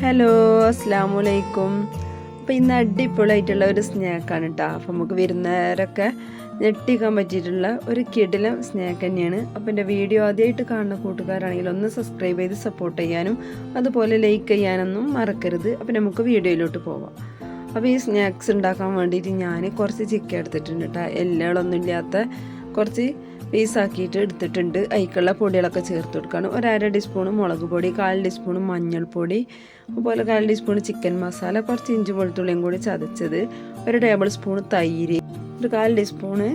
Hello അസ്സാം വലൈക്കും അപ്പോൾ ഇന്ന് അടിപൊളിയായിട്ടുള്ള ഒരു സ്നാക്കാണ് കേട്ടോ അപ്പോൾ നമുക്ക് വരുന്നവരൊക്കെ ഞെട്ടിക്കാൻ പറ്റിയിട്ടുള്ള ഒരു കിടിലം സ്നാക്ക് തന്നെയാണ്. അപ്പോൾ എന്റെ വീഡിയോ ആദ്യമായിട്ട് കാണുന്ന കൂട്ടുകാരാണെങ്കിൽ ഒന്ന് സബ്സ്ക്രൈബ് ചെയ്ത് സപ്പോർട്ട് ചെയ്യാനും അതുപോലെ ലൈക്ക് ചെയ്യാനൊന്നും മറക്കരുത്. അപ്പോൾ നമുക്ക് വീഡിയോയിലോട്ട് പോവാം. അപ്പോൾ ഈ സ്നാക്സ് ഉണ്ടാക്കാൻ വേണ്ടിയിട്ട് ഞാൻ കുറച്ച് ചിക്കൻ എടുത്തിട്ടുണ്ട് കേട്ടോ എല്ലകളൊന്നും ഇല്ലാത്ത കുറച്ച് പീസാക്കിയിട്ട് എടുത്തിട്ടുണ്ട്. അതിക്കുള്ള പൊടികളൊക്കെ ചേർത്ത് കൊടുക്കണം. ഒരു അര ടീസ്പൂൺ മുളക് പൊടി കാൽ ടീസ്പൂൺ മഞ്ഞൾപ്പൊടി അതുപോലെ കാൽ ടീസ്പൂൺ ചിക്കൻ മസാല കുറച്ച് ഇഞ്ചി വെളുത്തുള്ളിയും കൂടി ചതച്ചത് ഒരു ടേബിൾ സ്പൂൺ തൈര് ഒരു കാൽ ടീസ്പൂണ്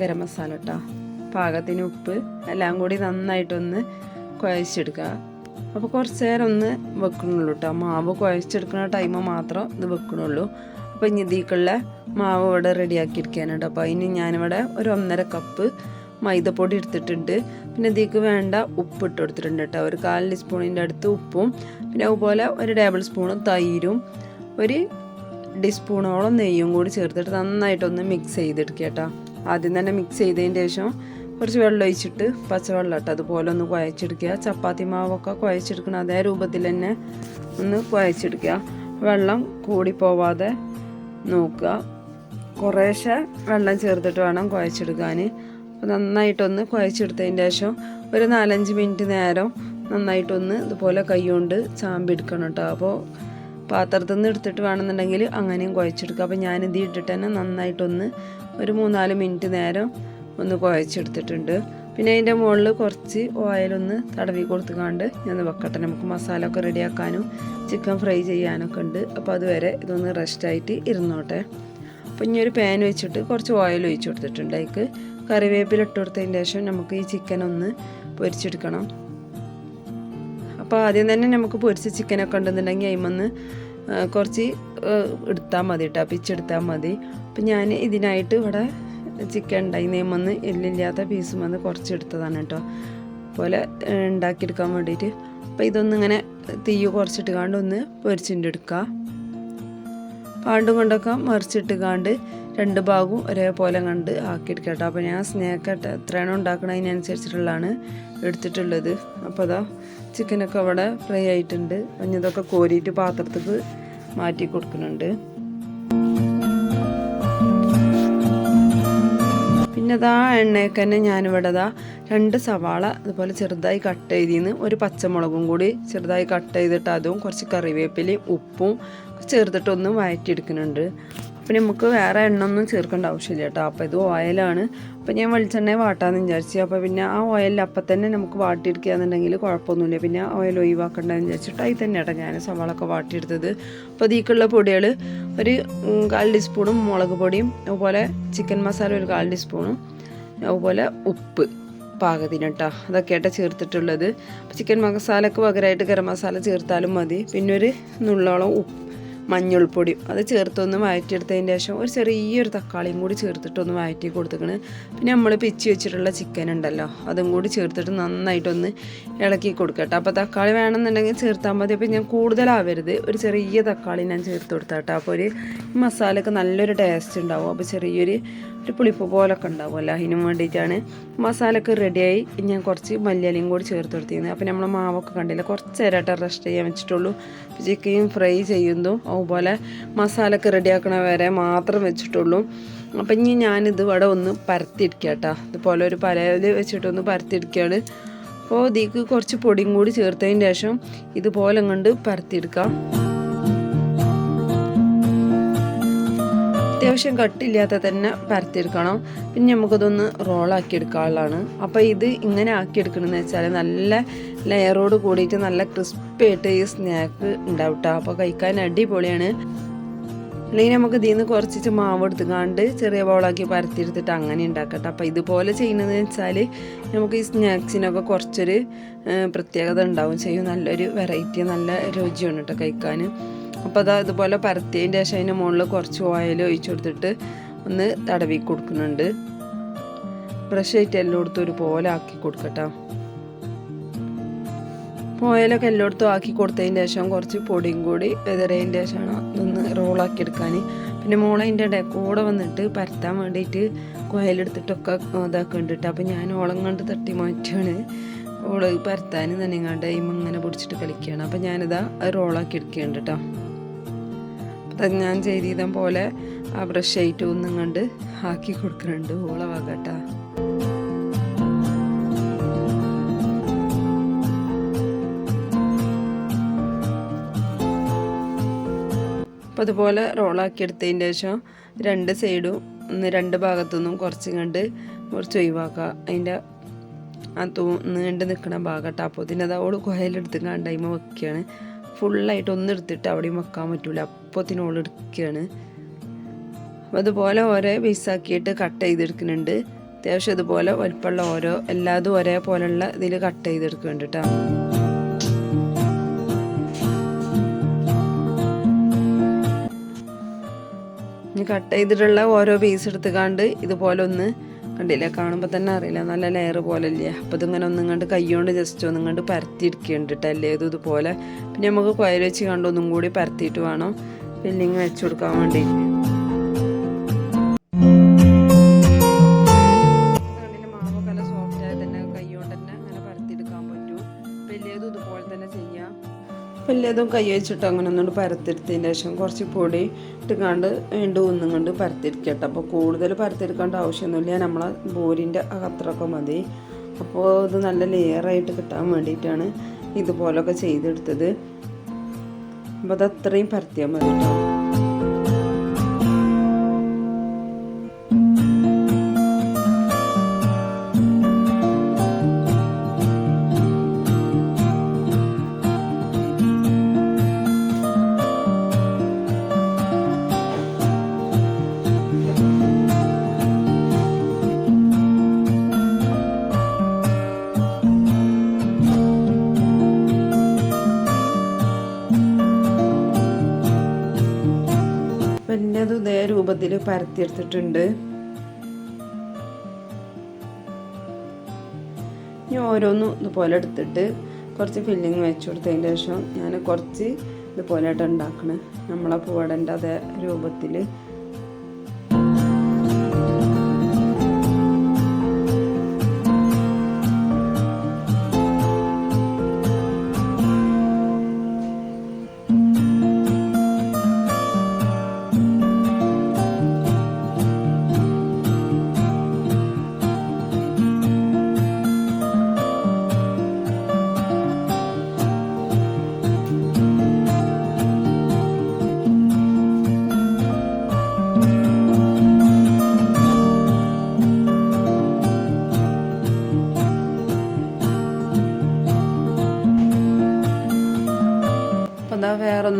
ഗരം മസാല കേട്ടോ പാകത്തിന് ഉപ്പ് എല്ലാം കൂടി നന്നായിട്ടൊന്ന് കുഴച്ചെടുക്കുക. അപ്പോൾ കുറച്ച് നേരം ഒന്ന് വെക്കണുള്ളൂ കേട്ടോ മാവ് കുഴച്ചെടുക്കുന്ന ടൈം മാത്രം ഇത് വെക്കണുള്ളൂ. അപ്പോൾ ഇനി ഇതിക്കുള്ള മാവ് ഇവിടെ റെഡിയാക്കിയിരിക്കാനുണ്ട് അപ്പോൾ അതിന് ഞാനിവിടെ ഒരു ഒന്നര കപ്പ് മൈദപ്പൊടി എടുത്തിട്ടുണ്ട്. പിന്നെ ഇതിക്ക് വേണ്ട ഉപ്പ് ഇട്ട് കൊടുത്തിട്ടുണ്ട് കേട്ടോ. ഒരു കാൽ ടീസ്പൂണിന്റെ അടുത്ത് ഉപ്പും പിന്നെ അതുപോലെ ഒരു ടേബിൾ സ്പൂൺ തൈരും ഒരു ടീസ്പൂണോളം നെയ്യും കൂടി ചേർത്തിട്ട് നന്നായിട്ടൊന്ന് മിക്സ് ചെയ്തെടുക്കുക കേട്ടോ. ആദ്യം തന്നെ മിക്സ് ചെയ്തതിന് ശേഷം കുറച്ച് വെള്ളം ഒഴിച്ചിട്ട് പച്ചവെള്ളം ഇട്ട് അതുപോലെ ഒന്ന് കുഴച്ചെടുക്കുക. ചപ്പാത്തി മാവൊക്കെ കുഴച്ചെടുക്കണം അതേ രൂപത്തിൽ തന്നെ ഒന്ന് കുഴച്ചെടുക്കുക. വെള്ളം കൂടി പോവാതെ നോക്കുക. കുറേശ്ശെ വെള്ളം ചേർത്തിട്ട് വേണം കുഴച്ചെടുക്കാൻ. അപ്പോൾ നന്നായിട്ടൊന്ന് കുഴച്ചെടുത്തതിന് ശേഷം ഒരു നാലഞ്ച് മിനിറ്റ് നേരം നന്നായിട്ടൊന്ന് ഇതുപോലെ കൈകൊണ്ട് ചാമ്പെടുക്കണം കേട്ടോ. അപ്പോൾ പാത്രത്തിൽ നിന്ന് എടുത്തിട്ട് വേണമെന്നുണ്ടെങ്കിൽ അങ്ങനെയും കുഴച്ചെടുക്കുക. അപ്പോൾ ഞാനിത് ഇട്ടിട്ട് തന്നെ നന്നായിട്ടൊന്ന് ഒരു മൂന്നാൽ മിനിറ്റ് നേരം ഒന്ന് കുഴച്ചെടുത്തിട്ടുണ്ട്. പിന്നെ അതിന്റെ മുകളിൽ കുറച്ച് ഓയിലൊന്ന് തടവി കൊടുത്തുകൊണ്ട് ഞാൻ വെക്കട്ടെ. നമുക്ക് മസാല ഒക്കെ റെഡിയാക്കാനും ചിക്കൻ ഫ്രൈ ചെയ്യാനൊക്കെ ഉണ്ട്. അപ്പോൾ അതുവരെ ഇതൊന്ന് റെസ്റ്റായിട്ട് ഇരുന്നോട്ടെ. അപ്പോൾ ഇനി ഒരു പാൻ വെച്ചിട്ട് കുറച്ച് ഓയിൽ ഒഴിച്ചു കൊടുത്തിട്ടുണ്ട് അതിക്ക് കറിവേപ്പില ഇട്ട് കൊടുത്തതിന് ശേഷം നമുക്ക് ഈ ചിക്കൻ ഒന്ന് പൊരിച്ചെടുക്കണം. അപ്പോൾ ആദ്യം തന്നെ നമുക്ക് പൊരിച്ച ചിക്കനൊക്കെ ഉണ്ടെന്നുണ്ടെങ്കിൽ അതിമൊന്ന് കുറച്ച് എടുത്താൽ മതി കേട്ടോ. പിച്ചെടുത്താൽ മതി. അപ്പം ഞാൻ ഇതിനായിട്ട് ഇവിടെ ചിക്കൻ ഉണ്ടായി നെയ്മന്ന് എല്ലില്ലാത്ത പീസും വന്ന് കുറച്ച് എടുത്തതാണ് കേട്ടോ. പോലെ ഉണ്ടാക്കിയെടുക്കാൻ വേണ്ടിയിട്ട്. അപ്പോൾ ഇതൊന്നിങ്ങനെ തീയ് കുറച്ചിട്ട് കാണ്ട് ഒന്ന് പൊരിച്ചിട്ട് എടുക്കുക പാണ്ടും കൊണ്ടൊക്കെ മറിച്ചിട്ട് കാണ്ട് രണ്ട് ഭാഗവും ഒരേപോലെ കണ്ട് ആക്കിയെടുക്കുക കേട്ടോ. അപ്പോൾ ഞാൻ സ്നാക്ക് എത്രയാണോ ഉണ്ടാക്കണതിനനുസരിച്ചിട്ടുള്ളതാണ് എടുത്തിട്ടുള്ളത്. അപ്പോൾ അതാ ചിക്കനൊക്കെ അവിടെ ഫ്രൈ ആയിട്ടുണ്ട്. പിന്നെ ഇതൊക്കെ കോരിയിട്ട് പാത്രത്തേക്ക് മാറ്റി കൊടുക്കുന്നുണ്ട്. പിന്നെ അതാ എണ്ണയൊക്കെ തന്നെ ഞാനിവിടെ ഇതാ രണ്ട് സവാള അതുപോലെ ചെറുതായി കട്ട് ചെയ്തിന്ന്. ഒരു പച്ചമുളകും കൂടി ചെറുതായി കട്ട് ചെയ്തിട്ട് അതും കുറച്ച് കറിവേപ്പിലയും ഉപ്പും ചേർത്തിട്ടൊന്ന് വഴറ്റിയെടുക്കുന്നുണ്ട് അപ്പം നമുക്ക് വേറെ എണ്ണ ഒന്നും ചേർക്കേണ്ട ആവശ്യമില്ല കേട്ടോ. അപ്പോൾ ഇത് ഓയിലാണ് അപ്പോൾ ഞാൻ വെളിച്ചെണ്ണ വാട്ടാന്ന് വിചാരിച്ചു. അപ്പോൾ പിന്നെ ആ ഓയിലിൽ അപ്പം തന്നെ നമുക്ക് വാട്ടിയെടുക്കുകയെന്നുണ്ടെങ്കിൽ കുഴപ്പമൊന്നുമില്ല. പിന്നെ ഓയിൽ ഒഴിവാക്കണ്ടെന്ന് വിചാരിച്ചിട്ട് അതിൽ തന്നെ കേട്ടോ ഞാൻ സവാളൊക്കെ വാട്ടിയെടുത്തത്. അപ്പോൾ ഇതിക്കുള്ള പൊടികൾ ഒരു കാൽ ടീസ്പൂണും മുളക് പൊടിയും അതുപോലെ ചിക്കൻ മസാല ഒരു കാൽ ടീസ്പൂണും അതുപോലെ ഉപ്പ് പാകത്തിന് കേട്ടോ. അതൊക്കെയായിട്ട് ചേർത്തിട്ടുള്ളത്. ചിക്കൻ മസാലക്ക് പകരമായിട്ട് ഗരം മസാല ചേർത്താലും മതി. പിന്നെ ഒരു നുള്ളോളം ഉപ്പ് മഞ്ഞൾപ്പൊടി അത് ചേർത്തൊന്ന് വഴറ്റിയെടുത്തതിന്റെ ശേഷം ഒരു ചെറിയൊരു തക്കാളിയും കൂടി ചേർത്തിട്ടൊന്ന് വഴറ്റി കൊടുത്തിക്കണ്. പിന്നെ നമ്മൾ പിച്ചി വെച്ചിട്ടുള്ള ചിക്കൻ ഉണ്ടല്ലോ അതും കൂടി ചേർത്തിട്ട് നന്നായിട്ടൊന്ന് ഇളക്കി കൊടുക്കട്ടെ അപ്പോൾ തക്കാളി വേണമെന്നുണ്ടെങ്കിൽ ചേർത്താൽ മതി. അപ്പോൾ ഞാൻ കൂടുതലാവരുത്. ഒരു ചെറിയ തക്കാളി ഞാൻ ചേർത്ത് കൊടുത്താട്ടോ അപ്പോൾ ഒരു മസാലയ്ക്ക് നല്ലൊരു ടേസ്റ്റ് ഉണ്ടാവും. അപ്പോൾ ചെറിയൊരു ഒരു പുളിപ്പ് പോലൊക്കെ ഉണ്ടാവുമല്ലോ അതിനും വേണ്ടിയിട്ടാണ് മസാലയൊക്കെ റെഡിയായി ഞാൻ കുറച്ച് മല്ലിയിലയും കൂടി ചേർത്ത് കൊടുത്തിരുന്നത്. അപ്പോൾ നമ്മൾ മാവൊക്കെ കണ്ടില്ല കുറച്ച് നേരമായിട്ട് റെസ്റ്റ് ചെയ്യാൻ വെച്ചിട്ടുള്ളൂ. ചിക്കൻ ഫ്രൈ ചെയ്യുന്നു അതുപോലെ മസാലയൊക്കെ റെഡിയാക്കണ വരെ മാത്രം വെച്ചിട്ടുള്ളൂ. അപ്പം ഇനി ഞാനിത് ഇവിടെ ഒന്ന് പരത്തിയിരിക്കുക കേട്ടോ. ഇതുപോലെ ഒരു പരയിൽ വെച്ചിട്ടൊന്ന് പരത്തിയിരിക്കുകയാണ് അപ്പോൾ ഇതിക്ക് കുറച്ച് പൊടിയും കൂടി ചേർത്തതിന് ശേഷം ഇതുപോലെ കണ്ട് പരത്തിയെടുക്കാം. അത്യാവശ്യം കട്ടില്ലാത്ത തന്നെ പരത്തിയെടുക്കണം. പിന്നെ നമുക്കതൊന്ന് റോളാക്കി എടുക്കാനുള്ളതാണ്. അപ്പോൾ ഇത് ഇങ്ങനെ ആക്കി എടുക്കണമെന്ന് വെച്ചാൽ നല്ല ലെയറോട് കൂടിയിട്ട് നല്ല ക്രിസ്പി ആയിട്ട് ഈ സ്നാക്ക് ഉണ്ടാവും കേട്ടോ അപ്പോൾ കഴിക്കാൻ അടിപൊളിയാണ്. അല്ലെങ്കിൽ നമുക്ക് ഇതിൽ നിന്ന് കുറച്ച് മാവ് എടുത്തുകാണ്ട് ചെറിയ ബോളാക്കി പരത്തിയെടുത്തിട്ട് അങ്ങനെ ഉണ്ടാക്കട്ടെ. അപ്പോൾ ഇതുപോലെ ചെയ്യുന്നതെന്ന് വെച്ചാൽ നമുക്ക് ഈ സ്നാക്സിനൊക്കെ കുറച്ചൊരു പ്രത്യേകത ഉണ്ടാവും. ചെയ്യും. നല്ലൊരു വെറൈറ്റി നല്ല രുചിയാണ് കേട്ടോ കഴിക്കാൻ. അപ്പോൾ അതാ ഇതുപോലെ പരത്തിയതിന്റെ ശേഷം അതിന്റെ മുകളിൽ കുറച്ച് ഓയിൽ ഒഴിച്ചു കൊടുത്തിട്ട് ഒന്ന് തടവി കൊടുക്കുന്നുണ്ട്. ബ്രഷ് ആയിട്ട് എല്ലായിടത്തും ഒരുപോലെ ആക്കി കൊടുക്കട്ടോ. ഓയിലൊക്കെ എല്ലായിടത്തും ആക്കി കൊടുത്തതിന് ശേഷം കുറച്ച് പൊടിയും കൂടി വെതറിയതിന്റെ ശേഷമാണ് അതൊന്ന് റോളാക്കി എടുക്കാൻ. പിന്നെ മോളതിന്റെ ഇടയിൽ കൂടെ വന്നിട്ട് പരത്താൻ വേണ്ടിയിട്ട് കോയിലെടുത്തിട്ടൊക്കെ ഇതാക്കുന്നുണ്ട്. അപ്പോൾ ഞാൻ ഓളം കണ്ട് തട്ടി മാറ്റുകയാണ് ഓൾ പരത്താൻ തന്നെ കണ്ട് ഇങ്ങനെ പിടിച്ചിട്ട് കളിക്കുകയാണ്. അപ്പം ഞാനിതാ റോളാക്കി എടുക്കുന്നുണ്ട് കേട്ടോ. ഞാൻ ചെയ്തീതം പോലെ ആ ബ്രഷ് ആയിട്ട് ഒന്നും കണ്ട് ആക്കി കൊടുക്കുന്നുണ്ട്. ഓളവാകട്ട അപ്പോൾ അപ്പം അതുപോലെ റോളാക്കി എടുത്തതിന്റെ ശേഷം രണ്ട് സൈഡും ഒന്ന് രണ്ട് ഭാഗത്തുനിന്നും കുറച്ച് കണ്ട് കുറച്ച് ഒഴിവാക്കുക. അതിന്റെ ആ തൂ നീണ്ട് നിൽക്കുന്ന ഭാഗം അപ്പോൾ പിന്നെ അതവിടെ കുഹയിലെടുത്ത് കണ്ടായ്മ വെക്കുകയാണ് ഫുള്ളായിട്ട് ഒന്നും എടുത്തിട്ട് അവിടെയും വെക്കാൻ പറ്റൂല. അപ്പോത്തിന് ഓൾ എടുക്കുകയാണ്. അതുപോലെ ഓരോ പീസാക്കിയിട്ട് കട്ട് ചെയ്തെടുക്കുന്നുണ്ട്. അത്യാവശ്യം ഇതുപോലെ വലിപ്പമുള്ള ഓരോ എല്ലാതും ഒരേപോലെയുള്ള ഇതിൽ കട്ട് ചെയ്തെടുക്കുന്നുണ്ട് കേട്ടോ ഇനി കട്ട് ചെയ്തിട്ടുള്ള ഓരോ പീസ് എടുത്തുകാണ്ട് ഇതുപോലെ ഒന്ന് കണ്ടില്ല കാണുമ്പോൾ തന്നെ അറിയില്ല. നല്ല ലെയർ പോലെ ഇല്ലേ അപ്പോൾ ഇതിങ്ങനെ ഒന്നും കണ്ട് കൈകൊണ്ട് ജസ്റ്റ് ഒന്നും കണ്ട് പരത്തി കേട്ടോ അല്ലേ ഇതുപോലെ. പിന്നെ നമുക്ക് കുഴൽ വെച്ച് കണ്ട് ഒന്നും കൂടി പരത്തിയിട്ട് വേണം. ഫില്ലിങ് വെച്ചു കൊടുക്കാൻ വേണ്ടിയിട്ട് ചെയ്യാം. വലിയതും കൈ വെച്ചിട്ട് അങ്ങനെ ഒന്നുകൊണ്ട് പരത്തിരുത്തിയതിന് ശേഷം കുറച്ച് പൊടി ഇട്ടുകാണ്ട് വീണ്ടും ഒന്നും കൊണ്ട് പരത്തിരിക്കട്ടെ അപ്പോൾ കൂടുതൽ പരത്തിരിക്കേണ്ട ആവശ്യമൊന്നുമില്ല. നമ്മളെ ബോരിന്റെ അത്രയൊക്കെ മതി. അപ്പോൾ ഇത് നല്ല ലെയറായിട്ട് കിട്ടാൻ വേണ്ടിയിട്ടാണ് ഇതുപോലൊക്കെ ചെയ്തെടുത്തത്. അപ്പോൾ അത് അത്രയും പരത്തിയാൽ മതി കേട്ടോ ഇതേ രൂപത്തിൽ പരത്തിയെടുത്തിട്ടുണ്ട്. ഇനി ഓരോന്നും ഇതുപോലെ എടുത്തിട്ട് കുറച്ച് ഫില്ലിങ് വെച്ച് കൊടുത്തതിന്റെ ശേഷം ഞാൻ കുറച്ച് ഇതുപോലെ ഉണ്ടാക്കണേ. നമ്മളെ പൂവടന്റെ അതേ രൂപത്തിൽ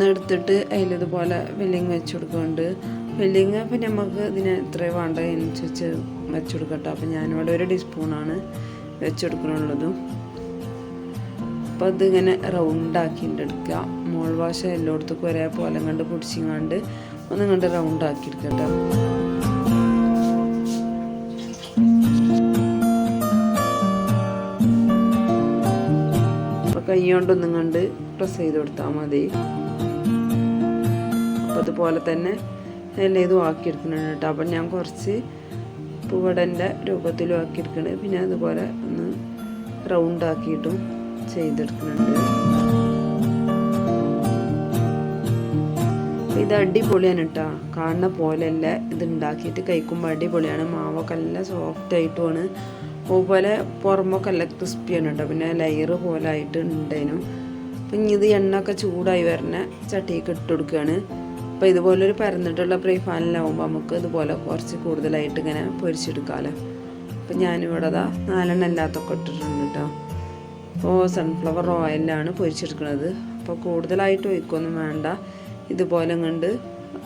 എടുത്തിട്ട് അതിലിതുപോലെ വെല്ലിങ് വെച്ച് കൊടുക്കുന്നുണ്ട് വെല്ലിങ് അപ്പം നമുക്ക് ഇതിന് എത്ര വേണ്ട അതിനനുസരിച്ച് വെച്ച് കൊടുക്കട്ടെ അപ്പം ഞാനിവിടെ ഒരു ടീസ്പൂണാണ് വെച്ച് കൊടുക്കണുള്ളതും അപ്പോൾ അതിങ്ങനെ റൗണ്ടാക്കിയിട്ട് എടുക്കുക മോൾ വാശ എല്ലായിടത്തേക്കും ഒരേപോലെ കണ്ട് പൊടിച്ചിങ്ങാണ്ട് ഒന്ന് കണ്ട് റൗണ്ടാക്കി എടുക്കട്ടെ കൈ കൊണ്ടൊന്നും കണ്ട് പ്രസ് ചെയ്ത് കൊടുത്താൽ മതി. അപ്പോൾ അതുപോലെ തന്നെ എല്ലാം ഇതും ആക്കിയെടുക്കുന്നുണ്ട് കേട്ടോ. അപ്പം ഞാൻ കുറച്ച് പൂവടന്റെ രൂപത്തിലും ആക്കിയെടുക്കണത് പിന്നെ അതുപോലെ ഒന്ന് റൗണ്ട് ആക്കിയിട്ടും ചെയ്തെടുക്കുന്നുണ്ട്. ഇത് അടിപൊളിയാണ് കേട്ടോ. കാണുന്ന പോലെയല്ല ഇത് ഉണ്ടാക്കിയിട്ട് കഴിക്കുമ്പോൾ അടിപൊളിയാണ്. മാവൊക്കെ നല്ല സോഫ്റ്റ് ആയിട്ടുമാണ്. അതുപോലെ പുറമൊക്കെ നല്ല ക്രിസ്പിയാണ് കേട്ടോ. പിന്നെ ലെയർ പോലെ ആയിട്ട് ഉണ്ടേനും. അപ്പം ഇനി ഇത് ഒക്കെ ചൂടായി വരണ ചട്ടിയൊക്കെ ഇട്ട് കൊടുക്കുകയാണ്. അപ്പോൾ ഇതുപോലൊരു പരന്നിട്ടുള്ള ഫ്രൈ ഫാനിലാവുമ്പോൾ നമുക്ക് ഇതുപോലെ കുറച്ച് കൂടുതലായിട്ട് ഇങ്ങനെ പൊരിച്ചെടുക്കാമല്ലോ അപ്പം ഞാനിവിടെ അതാ നാലെണ്ണം എല്ലാത്തൊക്കെ ഇട്ടിട്ടുണ്ട് കേട്ടോ അപ്പോൾ സൺഫ്ലവർ ഓയിലാണ് പൊരിച്ചെടുക്കുന്നത്. അപ്പോൾ കൂടുതലായിട്ട് ഒഴിക്കൊന്നും വേണ്ട. ഇതുപോലെ കണ്ട്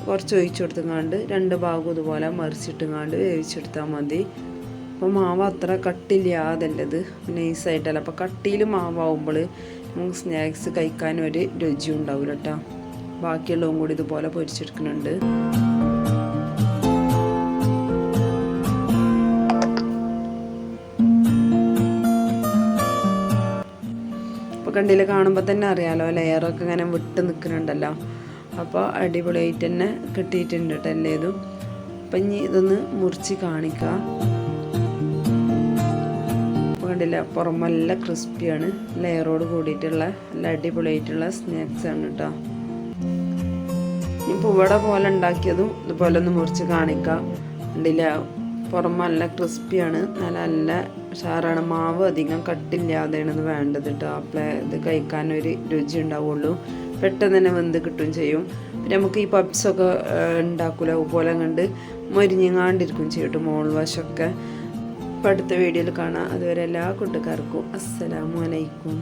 കുറച്ച് ഒഴിച്ചു കൊടുത്തുങ്ങാണ്ട് രണ്ട് ഭാഗം ഇതുപോലെ മറിച്ചിട്ടുങ്ങാണ്ട് വേവിച്ചെടുത്താൽ മതി. അപ്പോൾ മാവ് അത്ര കട്ടില്ലാതല്ലത്. നൈസായിട്ടല്ല അപ്പോൾ കട്ടിയിൽ മാവാകുമ്പോൾ നമുക്ക് സ്നാക്സ് കഴിക്കാൻ ഒരു രുചി ഉണ്ടാവില്ല കേട്ടോ ബാക്കിയുള്ളതും കൂടി ഇതുപോലെ പൊരിച്ചെടുക്കുന്നുണ്ട്. അപ്പോൾ കണ്ടില്ല കാണുമ്പോൾ തന്നെ അറിയാലോ ലെയറൊക്കെ ഇങ്ങനെ വിട്ട് നിൽക്കുന്നുണ്ടല്ലോ അപ്പോൾ അടിപൊളിയായിട്ട് തന്നെ കിട്ടിയിട്ടുണ്ട് കേട്ടോ എല്ലേതും അപ്പം ഇനി ഇതൊന്ന് മുറിച്ച് കാണിക്കാം. അപ്പോൾ കണ്ടില്ല പുറം നല്ല ക്രിസ്പിയാണ്. ലെയറോട് കൂടിയിട്ടുള്ള നല്ല അടിപൊളിയായിട്ടുള്ള ആണ് കേട്ടോ. ഇനി ഇവിടെ പോലെ ഉണ്ടാക്കിയതും ഇതുപോലെ ഒന്ന് മുറിച്ച് കാണിക്കാം. ഉണ്ടില്ല പുറം നല്ല ക്രിസ്പിയാണ്. നല്ല നല്ല ഷാറാണ് മാവ് അധികം കട്ടില്ലാതെയാണ് ഇത് വേണ്ടത് കേട്ടോ. അപ്പോൾ ഇത് കഴിക്കാൻ ഒരു രുചി ഉണ്ടാവുള്ളൂ. പെട്ടെന്ന് തന്നെ വെന്ത് കിട്ടുകയും ചെയ്യും. പിന്നെ നമുക്ക് ഈ പപ്സൊക്കെ ഉണ്ടാക്കൂല? പോലെ കണ്ട് മൊരിഞ്ഞങ്ങാണ്ടിരിക്കും ചെയ്യട്ടു മോൾ വശമൊക്കെ ഇപ്പം അടുത്ത വീഡിയോയിൽ കാണാം. അതുവരെ എല്ലാ കൂട്ടുകാർക്കും അസ്സലാമു അലൈക്കും.